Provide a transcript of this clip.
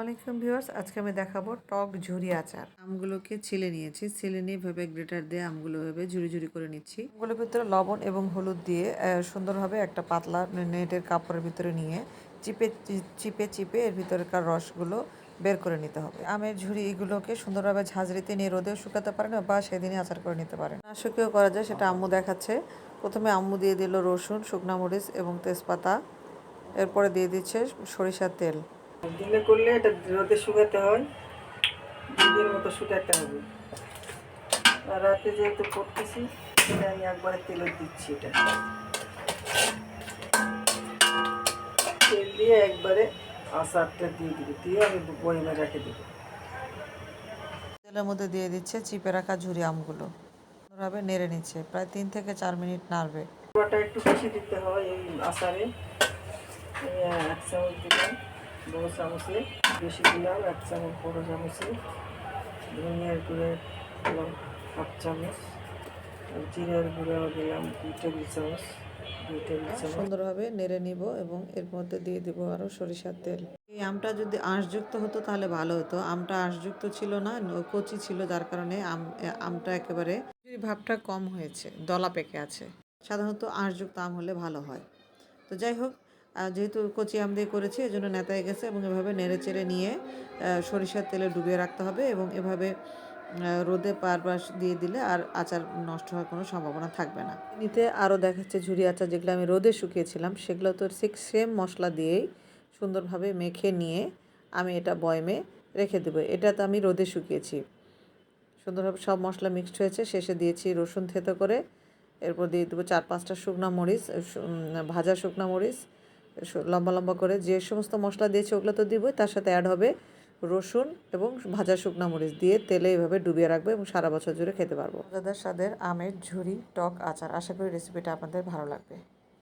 আলাইকুম ভিউয়ার্স আজকে আমি দেখাবো টক ঝুরি আচার। আমগুলোকে ছিলে নিয়েছি। ছিলে নিয়ে ভেবে গ্রেটার দিয়ে আমগুলো ভেবে ঝুরি ঝুরি করে নিচ্ছি। আমগুলোর ভিতরে লবণ এবং হলুদ দিয়ে সুন্দরভাবে একটা পাতলা নেটের কাপড়ের ভিতরে নিয়ে চিপে চিপে চিপে এর ভিতরকার রসগুলো বের করে নিতে হবে। আমের ঝুরি এগুলোকে সুন্দরভাবে ঝাঁঝরিতে নিয়ে রোদেও শুকাতে পারেন বা সেদিনই আচার করে নিতে পারেন। না শুকিয়েও করা যায় সেটা আম্মু দেখাচ্ছে। প্রথমে আম্মু দিয়ে দিল রসুন শুকনা মরিচ এবং তেজপাতা। এরপরে দিয়ে দিচ্ছে সরিষার তেল। দিলে করলে এটা রোদে শুকাতে হয়। দুদিন মতো শুকাতে হবে। আর রাতে যেহেতু করতেছি এটা আমি একবারে তেলে দিচ্ছি এটা। তেল দিয়ে একবারে আচারটা দিয়ে দিবি। দিয়ে আমি বইমে রেখে দেবো। তেলের মধ্যে দিয়ে দিচ্ছে চিপে রাখা ঝুরি আমগুলো। সুন্দরভাবে নেড়ে নিচ্ছে। প্রায় তিন থেকে চার মিনিট নাড়বে। পুরোটা একটু বেশি দিতে হয় এই আচারে। এই এক চামচ দিলাম। বড় চামচে বেশি দিলাম এক চামচ বড় চামচে ধনিয়ার গুঁড়ো দিলাম হাফ চামচ জিরার গুঁড়ো দিলাম দুই টেবিল চামচ সুন্দরভাবে নেড়ে নিব এবং এর মধ্যে দিয়ে দিব আরও সরিষার তেল। এই আমটা যদি আঁশযুক্ত হতো তাহলে ভালো হতো। আমটা আঁশযুক্ত ছিল না কচি ছিল যার কারণে আম আমটা একেবারে ভাবটা কম হয়েছে দলা পেকে আছে। সাধারণত আঁশযুক্ত আম হলে ভালো হয়। তো যাই হোক যেহেতু কচি আম দিয়ে করেছি, এজন্য নেতায় গেছে এবং এভাবে নেড়ে চেড়ে নিয়ে সরিষার তেলে ডুবিয়ে রাখতে হবে এবং এভাবে রোদে পারবার দিয়ে দিলে আর আচার নষ্ট হওয়ার কোনো সম্ভাবনা থাকবে না। নিতে আরও দেখাচ্ছে ঝুরি আচার যেগুলো আমি রোদে শুকিয়েছিলাম, সেগুলো তো ঠিক সেম মশলা দিয়েই সুন্দরভাবে মেখে নিয়ে আমি এটা বয়মে রেখে দেবো। এটা তো আমি রোদে শুকিয়েছি। সুন্দরভাবে সব মশলা মিক্সড হয়েছে, শেষে দিয়েছি রসুন থেতো করে, এরপর দিয়ে দেবো চার পাঁচটা শুকনো মরিচ ভাজা শুকনো মরিচ লম্বা লম্বা করে যে সমস্ত মশলা দিয়েছে ওগুলো তো দিবই। তার সাথে অ্যাড হবে রসুন এবং ভাজা শুকনো মরিচ দিয়ে তেলে এভাবে ডুবিয়ে রাখব এবং সারা বছর জুড়ে খেতে পারব। দাদার স্বাদের আমের ঝুরি টক আচার। আশা করি রেসিপিটা আপনাদের ভালো লাগবে।